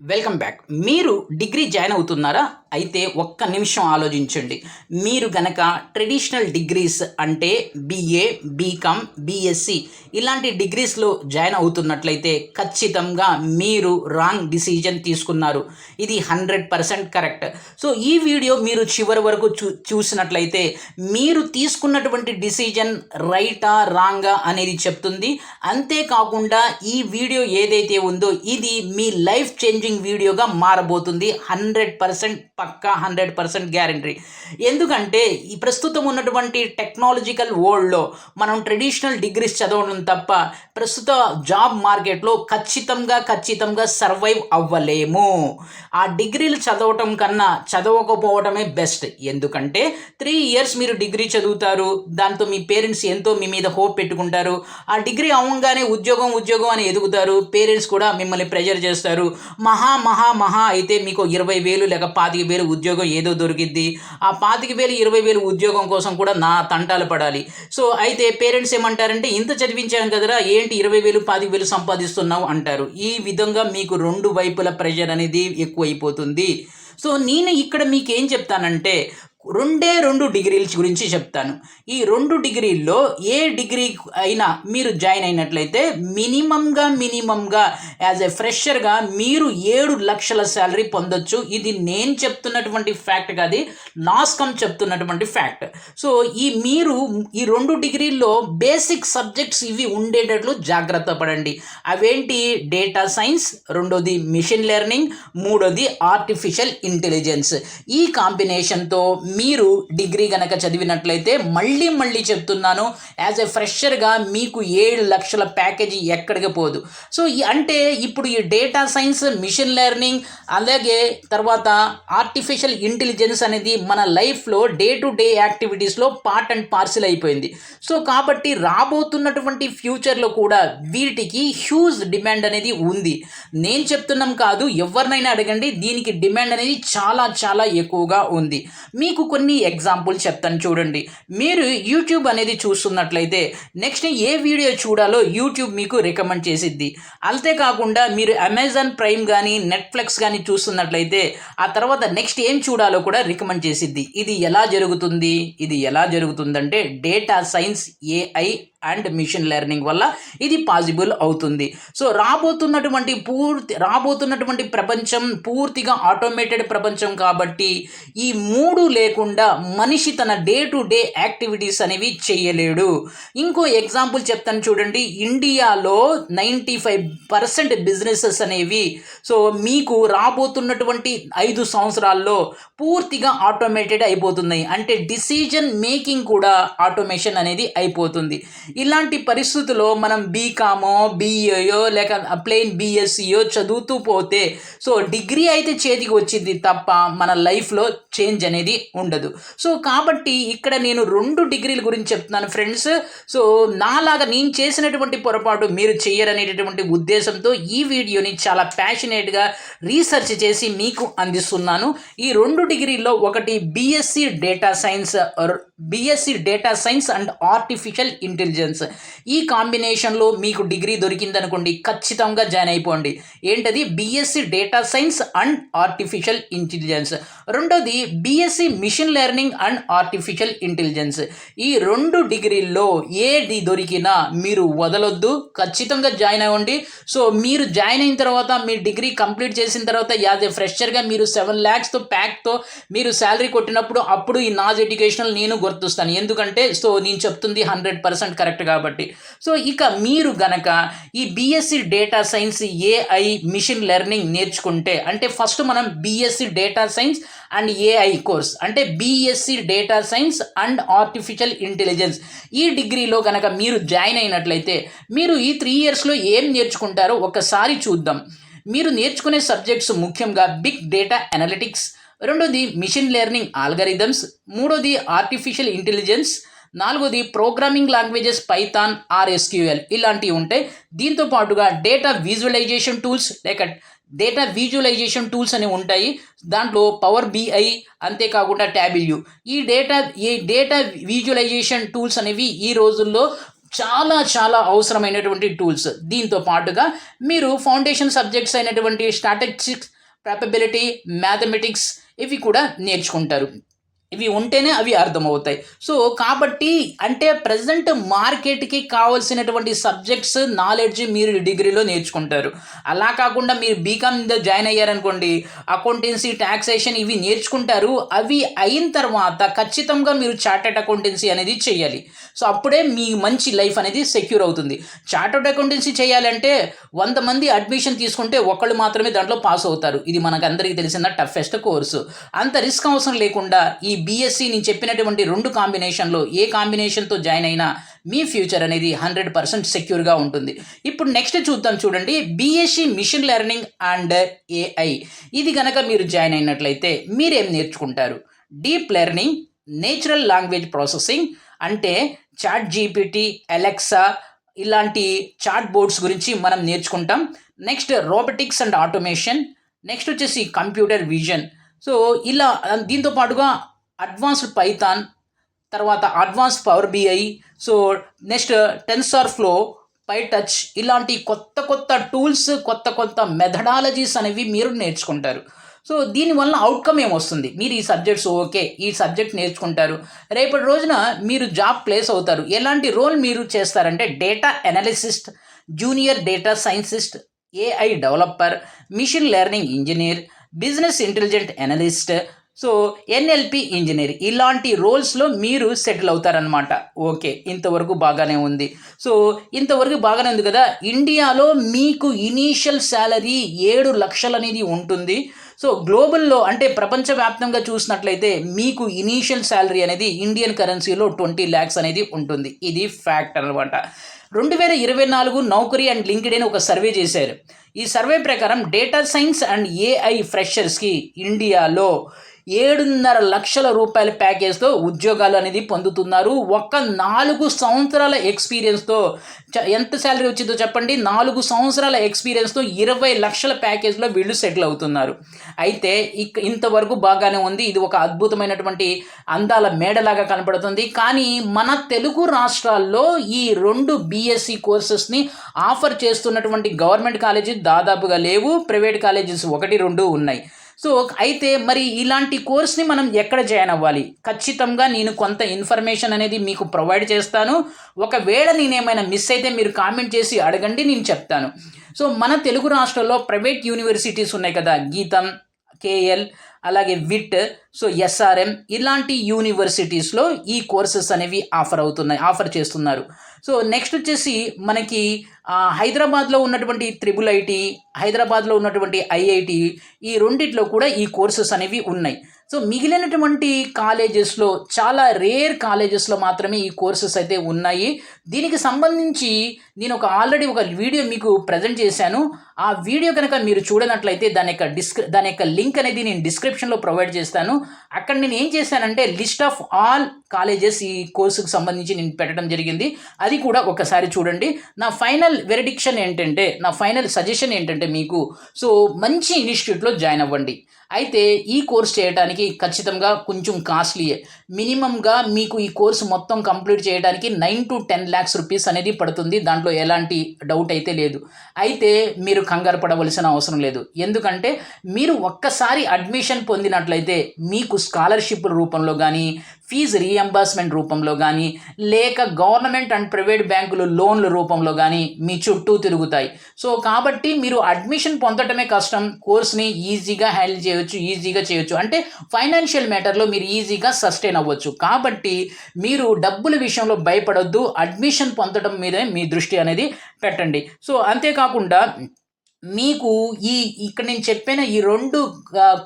Welcome back మీరు degree join అవుతున్నారా? అయితే ఒక్క నిమిషం ఆలోచించండి. మీరు గనక ట్రెడిషనల్ డిగ్రీస్ అంటే బీఏ బీకామ్ బీఎస్సీ ఇలాంటి డిగ్రీస్లో జాయిన్ అవుతున్నట్లయితే ఖచ్చితంగా మీరు రాంగ్ డిసిజన్ తీసుకున్నారు. ఇది హండ్రెడ్ పర్సెంట్ కరెక్ట్. సో ఈ వీడియో మీరు చివరి వరకు చూ చూసినట్లయితే మీరు తీసుకున్నటువంటి డిసిజన్ రైటా రాంగా అనేది చెప్తుంది. అంతేకాకుండా ఈ వీడియో ఏదైతే ఉందో ఇది మీ లైఫ్ చేంజింగ్ వీడియోగా మారబోతుంది. హండ్రెడ్ పర్సెంట్ పక్కా హండ్రెడ్ పర్సెంట్ గ్యారంటీ. ఎందుకంటే ఈ ప్రస్తుతం ఉన్నటువంటి టెక్నాలజికల్ వరల్డ్లో మనం ట్రెడిషనల్ డిగ్రీస్ చదవడం తప్ప ప్రస్తుత జాబ్ మార్కెట్లో ఖచ్చితంగా ఖచ్చితంగా సర్వైవ్ అవ్వలేము. ఆ డిగ్రీలు చదవటం కన్నా చదవకపోవడమే బెస్ట్. ఎందుకంటే త్రీ ఇయర్స్ మీరు డిగ్రీ చదువుతారు దాంతో మీ పేరెంట్స్ ఎంతో మీ మీద హోప్ పెట్టుకుంటారు. ఆ డిగ్రీ అవ్వగానే ఉద్యోగం ఉద్యోగం అని ఎదుగుతారు. పేరెంట్స్ కూడా మిమ్మల్ని ప్రెజర్ చేస్తారు. మా మహా మహా మహా అయితే మీకు ఇరవై వేలు లేక పాతిక వేలు ఉద్యోగం ఏదో దొరికిద్ది. ఆ పాతిక వేలు ఇరవై వేలు ఉద్యోగం కోసం కూడా నా తంటాలు పడాలి. సో అయితే పేరెంట్స్ ఏమంటారంటే ఇంత చదివించాను కదరా ఏంటి ఇరవై వేలు పాతిక వేలు సంపాదిస్తున్నావు? అంటారు. ఈ విధంగా మీకు రెండు వైపుల ప్రెషర్ అనేది ఎక్కువైపోతుంది. సో నేను ఇక్కడ మీకు ఏం చెప్తానంటే రెండే రెండు డిగ్రీల గురించి చెప్తాను. ఈ రెండు డిగ్రీల్లో ఏ డిగ్రీ అయినా మీరు జాయిన్ అయినట్లయితే మినిమంగా మినిమంగా యాజ్ ఎ ఫ్రెషర్గా మీరు ఏడు లక్షల శాలరీ పొందొచ్చు. ఇది నేను చెప్తున్నటువంటి ఫ్యాక్ట్ కాదు నాస్కమ్ చెప్తున్నటువంటి ఫ్యాక్ట్. సో ఈ మీరు ఈ రెండు డిగ్రీల్లో బేసిక్ సబ్జెక్ట్స్ ఇవి ఉండేటట్లు జాగ్రత్త పడండి. అవేంటి? డేటా సైన్స్ రెండోది మిషన్ లెర్నింగ్ మూడోది ఆర్టిఫిషియల్ ఇంటెలిజెన్స్. ఈ కాంబినేషన్తో మీరు డిగ్రీ గనక చదివినట్లయితే మళ్ళీ మళ్ళీ చెప్తున్నాను యాజ్ ఎ ఫ్రెషర్గా మీకు ఏడు లక్షల ప్యాకేజీ ఎక్కడికి పోదు. సో ఈ అంటే ఇప్పుడు ఈ డేటా సైన్స్ మిషన్ లెర్నింగ్ అలాగే తర్వాత ఆర్టిఫిషియల్ ఇంటెలిజెన్స్ అనేది మన లైఫ్లో డే టు డే యాక్టివిటీస్లో పార్ట్ అండ్ పార్సిల్ అయిపోయింది. సో కాబట్టి రాబోతున్నటువంటి ఫ్యూచర్లో కూడా వీటికి హ్యూజ్ డిమాండ్ అనేది ఉంది. నేను చెప్తున్నాం కాదు ఎవరినైనా అడగండి దీనికి డిమాండ్ అనేది చాలా చాలా ఎక్కువగా ఉంది. మీకు కొన్ని ఎగ్జాంపుల్ చెప్తాను చూడండి. మీరు యూట్యూబ్ అనేది చూస్తున్నట్లయితే నెక్స్ట్ ఏ వీడియో చూడాలో యూట్యూబ్ మీకు రికమెండ్ చేసిద్ది. అంతేకాకుండా మీరు అమెజాన్ ప్రైమ్ కానీ నెట్ఫ్లిక్స్ కానీ చూస్తున్నట్లయితే ఆ తర్వాత నెక్స్ట్ ఏం చూడాలో కూడా రికమెండ్ చేసిద్ది. ఇది ఎలా జరుగుతుంది? ఇది ఎలా జరుగుతుందంటే data science AI and machine learning వల్ల ఇది పాసిబుల్ అవుతుంది. సో రాబోతున్నటువంటి పూర్తి రాబోతున్నటువంటి ప్రపంచం పూర్తిగా ఆటోమేటెడ్ ప్రపంచం కాబట్టి ఈ మూడు లేకుండా మనిషి తన డే టు డే యాక్టివిటీస్ అనేవి చేయలేడు. ఇంకో ఎగ్జాంపుల్ చెప్తాను చూడండి. ఇండియాలో నైంటీ ఫైవ్ పర్సెంట్ బిజినెసెస్ అనేవి సో మీకు రాబోతున్నటువంటి ఐదు సంవత్సరాల్లో పూర్తిగా ఆటోమేటెడ్ అయిపోతున్నాయి. అంటే డిసిజన్ మేకింగ్ కూడా ఆటోమేషన్ అనేది అయిపోతుంది. ఇలాంటి పరిస్థితుల్లో మనం బీకామో బీఏయో లేక ప్లెయిన్ బీఎస్సీయో చదువుతూ పోతే సో డిగ్రీ అయితే చేతికి వచ్చింది తప్ప మన లైఫ్లో చేంజ్ అనేది ఉండదు. సో కాబట్టి ఇక్కడ నేను రెండు డిగ్రీల గురించి చెప్తున్నాను ఫ్రెండ్స్. సో నాలాగా నేను చేసినటువంటి పొరపాటు మీరు చేయరనేటటువంటి ఉద్దేశంతో ఈ వీడియోని చాలా ప్యాషనేట్గా రీసెర్చ్ చేసి మీకు అందిస్తున్నాను. ఈ రెండు డిగ్రీల్లో ఒకటి BSc data science BSc data science and artificial intelligence ఈ కాంబినేషన్లో మీకు డిగ్రీ దొరికిందనుకోండి ఖచ్చితంగా జాయిన్ అయిపోండి. ఏంటది? BSc data science and artificial intelligence రెండోది BSc machine learning and artificial intelligence ఈ రెండు డిగ్రీల్లో ఏది దొరికినా మీరు వదలొద్దు ఖచ్చితంగా జాయిన్ అవ్వండి. సో మీరు జాయిన్ అయిన తర్వాత మీ డిగ్రీ కంప్లీట్ చేసిన తర్వాత యాజ్ ఏ ఫ్రెషర్గా మీరు సెవెన్ ల్యాక్స్తో ప్యాక్తో మీరు శాలరీ కొట్టినప్పుడు అప్పుడు ఈ నాజ్ ఎడ్యుకేషనల్ నేను గుర్తుస్తాను. ఎందుకంటే సో నేను చెప్తుంది హండ్రెడ్ పర్సెంట్ కరెక్ట్ కాబట్టి. సో ఇక మీరు గనక ఈ BSc data science AI machine learning నేర్చుకుంటే అంటే ఫస్ట్ మనం BSc data science and AI course అంటే BSc data science and artificial intelligence. ఈ డిగ్రీలో కనుక మీరు జాయిన్ అయినట్లయితే మీరు ఈ త్రీ ఇయర్స్లో ఏం నేర్చుకుంటారో ఒకసారి చూద్దాం. మీరు నేర్చుకునే సబ్జెక్ట్స్ ముఖ్యంగా బిగ్ డేటా అనలిటిక్స్ రెండోది మిషన్ లెర్నింగ్ ఆల్గరిథమ్స్ మూడోది ఆర్టిఫిషియల్ ఇంటెలిజెన్స్ నాలుగోది programming languages Python R SQL ఇలాంటివి ఉంటాయి దీంతో పాటుగా డేటా విజువలైజేషన్ టూల్స్ లేక డేటా విజువలైజేషన్ టూల్స్ అనేవి ఉంటాయి. దాంట్లో పవర్ బిఐ అంతేకాకుండా ట్యాబిల్యూ ఈ డేటా ఈ డేటా విజువలైజేషన్ టూల్స్ అనేవి ఈ రోజుల్లో చాలా చాలా అవసరమైనటువంటి టూల్స్ దీంతో పాటుగా మీరు ఫౌండేషన్ సబ్జెక్ట్స్ అయినటువంటి స్టాటిస్టిక్స్ ప్రాపబిలిటీ మ్యాథమెటిక్స్ ఇవి కూడా నేర్చుకుంటారు. ఇవి ఉంటేనే అవి అర్థమవుతాయి. సో కాబట్టి అంటే ప్రజెంట్ మార్కెట్కి కావాల్సినటువంటి సబ్జెక్ట్స్ నాలెడ్జ్ మీరు డిగ్రీలో నేర్చుకుంటారు. అలా కాకుండా మీరు బీకామ్ జాయిన్ అయ్యారనుకోండి అకౌంటెన్సీ ట్యాక్సేషన్ ఇవి నేర్చుకుంటారు. అవి అయిన తర్వాత ఖచ్చితంగా మీరు చార్టెడ్ అకౌంటెన్సీ అనేది చేయాలి. సో అప్పుడే మీ మంచి లైఫ్ అనేది సెక్యూర్ అవుతుంది. చార్టెడ్ అకౌంటెన్సీ చేయాలంటే వంద మంది అడ్మిషన్ తీసుకుంటే ఒకళ్ళు మాత్రమే దాంట్లో పాస్ అవుతారు. ఇది మనకు అందరికీ తెలిసిన టఫెస్ట్ కోర్సు అంత రిస్క్ అవసరం లేకుండా ఈ బీఎస్సీ నేను చెప్పినటువంటి రెండు కాంబినేషన్లో ఏ కాంబినేషన్తో జాయిన్ అయినా మీ ఫ్యూచర్ అనేది హండ్రెడ్ పర్సెంట్ సెక్యూర్గా ఉంటుంది. ఇప్పుడు నెక్స్ట్ చూద్దాం చూడండి. BSc machine learning and AI ఇది కనుక మీరు జాయిన్ అయినట్లయితే మీరేం నేర్చుకుంటారు? Deep learning natural language processing అంటే చాట్ జీపీటీ అలెక్సా ఇలాంటి చాట్ బోర్డ్స్ గురించి మనం నేర్చుకుంటాం. Next robotics and automation next వచ్చేసి కంప్యూటర్ విజన్ సో ఇలా దీంతో పాటుగా అడ్వాన్స్డ్ పైథాన్ తర్వాత advance power BI so next TensorFlow PyTorch ఇలాంటి కొత్త కొత్త టూల్స్ కొత్త కొత్త మెథడాలజీస్ అనేవి మీరు నేర్చుకుంటారు. సో దీనివల్ల అవుట్కమ్ ఏమొస్తుంది? మీరు ఈ సబ్జెక్ట్స్ ఓకే ఈ సబ్జెక్ట్ నేర్చుకుంటారు. రేపటి రోజున మీరు జాబ్ ప్లేస్ అవుతారు. ఎలాంటి రోల్ మీరు చేస్తారంటే data analyst junior data scientist AI developer machine learning engineer business intelligent analyst so NLP engineer. ఇలాంటి రోల్స్లో మీరు సెటిల్ అవుతారనమాట ఓకే ఇంతవరకు బాగానే ఉంది. సో ఇంతవరకు బాగానే ఉంది కదా? ఇండియాలో మీకు ఇనీషియల్ శాలరీ ఏడు లక్షలు అనేది ఉంటుంది. సో గ్లోబల్లో అంటే ప్రపంచవ్యాప్తంగా చూసినట్లయితే మీకు ఇనీషియల్ శాలరీ అనేది ఇండియన్ కరెన్సీలో ట్వంటీ ల్యాక్స్ అనేది ఉంటుంది. ఇది ఫ్యాక్ట్ అనమాట రెండు వేల ఇరవై నాలుగు నౌకరీ అండ్ లింక్డ్ అని ఒక సర్వే చేశారు. ఈ సర్వే ప్రకారం డేటా సైన్స్ అండ్ ఏఐ ఫ్రెషర్స్కి ఇండియాలో ఏడున్నర లక్షల రూపాయల ప్యాకేజ్తో ఉద్యోగాలు అనేది పొందుతున్నారు. ఒక్క నాలుగు సంవత్సరాల ఎక్స్పీరియన్స్తో ఎంత శాలరీ వచ్చిందో చెప్పండి. నాలుగు సంవత్సరాల ఎక్స్పీరియన్స్తో ఇరవై లక్షల ప్యాకేజ్లో వీళ్ళు సెటిల్ అవుతున్నారు. అయితే ఇక ఇంతవరకు బాగానే ఉంది. ఇది ఒక అద్భుతమైనటువంటి అందాల మేడలాగా కనపడుతుంది. కానీ మన తెలుగు రాష్ట్రాల్లో ఈ రెండు బీఎస్సీ కోర్సెస్ని ఆఫర్ చేస్తున్నటువంటి గవర్నమెంట్ కాలేజీ దాదాపుగా లేవు. ప్రైవేట్ కాలేజెస్ ఒకటి రెండు ఉన్నాయి. సో అయితే మరి ఇలాంటి కోర్స్ని మనం ఎక్కడ జాయిన్ అవ్వాలి? ఖచ్చితంగా నేను కొంత ఇన్ఫర్మేషన్ అనేది మీకు ప్రొవైడ్ చేస్తాను. ఒకవేళ నేనేమైనా మిస్ అయితే మీరు కామెంట్ చేసి అడగండి నేను చెప్తాను. సో మన తెలుగు రాష్ట్రంలో ప్రైవేట్ యూనివర్సిటీస్ ఉన్నాయి కదా గీతం కేఎల్ అలాగే విట్ సో ఎస్ఆర్ఎం ఇలాంటి యూనివర్సిటీస్లో ఈ కోర్సెస్ అనేవి ఆఫర్ అవుతున్నాయి ఆఫర్ చేస్తున్నారు. సో నెక్స్ట్ వచ్చేసి మనకి హైదరాబాద్లో ఉన్నటువంటి త్రిబుల్ ఐటీ హైదరాబాద్లో ఉన్నటువంటి ఐఐటి ఈ రెండిట్లో కూడా ఈ కోర్సెస్ అనేవి ఉన్నాయి. సో మిగిలినటువంటి కాలేజెస్లో చాలా రేర్ కాలేజెస్లో మాత్రమే ఈ కోర్సెస్ అయితే ఉన్నాయి. దీనికి సంబంధించి నేను ఒక ఆల్రెడీ ఒక వీడియో మీకు ప్రజెంట్ చేశాను. ఆ వీడియో కనుక మీరు చూడనట్లయితే దాని యొక్క డిస్క్రి దాని యొక్క లింక్ అనేది నేను డిస్క్రిప్షన్లో ప్రొవైడ్ చేస్తాను. అక్కడ నేను ఏం చేశానంటే లిస్ట్ ఆఫ్ ఆల్ కాలేజెస్ ఈ కోర్సుకు సంబంధించి నేను పెట్టడం జరిగింది. అది కూడా ఒకసారి చూడండి. నా ఫైనల్ వెరిడిక్షన్ ఏంటంటే నా ఫైనల్ సజెషన్ ఏంటంటే మీకు సో మంచి ఇన్స్టిట్యూట్లో జాయిన్ అవ్వండి. అయితే ఈ కోర్స్ చేయడానికి ఖచ్చితంగా కొంచెం కాస్ట్లీయే. మినిమంగా మీకు ఈ కోర్సు మొత్తం కంప్లీట్ చేయడానికి nine to ten lakhs rupees అనేది పడుతుంది. దాంట్లో ఎలాంటి డౌట్ అయితే లేదు. అయితే మీరు కంగారు పడవలసిన అవసరం లేదు. ఎందుకంటే మీరు ఒక్కసారి అడ్మిషన్ పొందినట్లయితే మీకు స్కాలర్షిప్ రూపంలో కానీ ఫీజు రీఎంబర్స్మెంట్ రూపంలో కానీ లేక గవర్నమెంట్ అండ్ ప్రైవేట్ బ్యాంకులు లోన్ల రూపంలో కానీ మీ చుట్టూ తిరుగుతాయి. సో కాబట్టి మీరు అడ్మిషన్ పొందటమే కష్టం. కోర్స్ని ఈజీగా హ్యాండిల్ చేయవచ్చు ఈజీగా చేయొచ్చు. అంటే ఫైనాన్షియల్ మ్యాటర్లో మీరు ఈజీగా సస్టైన్ అవ్వచ్చు. కాబట్టి మీరు డబ్బుల విషయంలో భయపడొద్దు. అడ్మిషన్ పొందడం మీదే మీ దృష్టి అనేది పెట్టండి. సో అంతేకాకుండా మీకు ఈ ఇక్కడ నేను చెప్పిన ఈ రెండు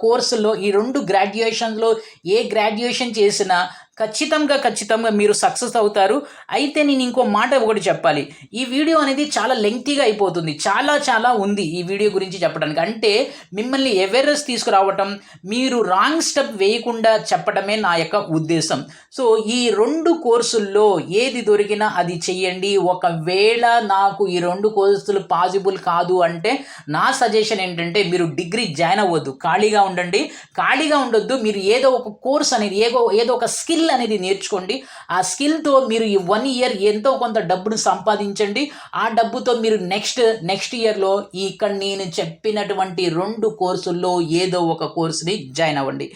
కోర్సుల్లో ఈ రెండు గ్రాడ్యుయేషన్లో ఏ గ్రాడ్యుయేషన్ చేసినా ఖచ్చితంగా ఖచ్చితంగా మీరు సక్సెస్ అవుతారు. అయితే నేను ఇంకో మాట ఒకటి చెప్పాలి. ఈ వీడియో అనేది చాలా లెంగ్తీగా అయిపోతుంది. చాలా చాలా ఉంది ఈ వీడియో గురించి చెప్పడానికి. అంటే మిమ్మల్ని అవేర్నెస్ తీసుకురావటం మీరు రాంగ్ స్టెప్ వేయకుండా చెప్పడమే నా యొక్క ఉద్దేశం. సో ఈ రెండు కోర్సుల్లో ఏది దొరికినా అది చెయ్యండి. ఒకవేళ నాకు ఈ రెండు కోర్సులు పాసిబుల్ కాదు అంటే నా సజెషన్ ఏంటంటే మీరు డిగ్రీ జాయిన్ అవ్వద్దు. ఖాళీగా ఉండండి. ఖాళీగా ఉండొద్దు. మీరు ఏదో ఒక కోర్స్ అనేది ఏదో ఏదో ఒక స్కిల్ స్కిల్ అనేది నేర్చుకోండి. ఆ స్కిల్తో మీరు ఈ వన్ ఇయర్ ఎంతో కొంత డబ్బును సంపాదించండి. ఆ డబ్బుతో మీరు నెక్స్ట్ నెక్స్ట్ ఇయర్లో ఇక్కడ నేను చెప్పినటువంటి రెండు కోర్సుల్లో ఏదో ఒక కోర్సుని జాయిన్ అవ్వండి.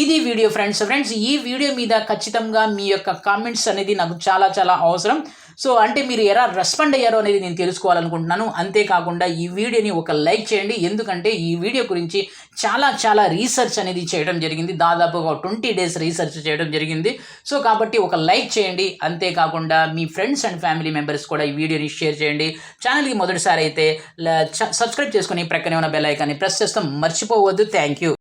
ఇది వీడియో ఫ్రెండ్స్ ఫ్రెండ్స్ ఈ వీడియో మీద ఖచ్చితంగా మీ యొక్క కామెంట్స్ అనేది నాకు చాలా చాలా అవసరం. సో అంటే మీరు ఎలా రెస్పాండ్ అయ్యారో అనేది నేను తెలుసుకోవాలనుకుంటున్నాను. అంతేకాకుండా ఈ వీడియోని ఒక లైక్ చేయండి. ఎందుకంటే ఈ వీడియో గురించి చాలా చాలా రీసెర్చ్ అనేది చేయడం జరిగింది. దాదాపు ఒక ట్వంటీ డేస్ రీసెర్చ్ చేయడం జరిగింది. సో కాబట్టి ఒక లైక్ చేయండి. అంతేకాకుండా మీ ఫ్రెండ్స్ అండ్ ఫ్యామిలీ మెంబర్స్ కూడా ఈ వీడియోని షేర్ చేయండి. ఛానల్కి మొదటిసారి అయితే సబ్స్క్రైబ్ చేసుకుని ప్రక్కనే ఉన్న బెల్ ఐకాన్ని ప్రెస్ చేస్తాం మర్చిపోవద్దు. Thank you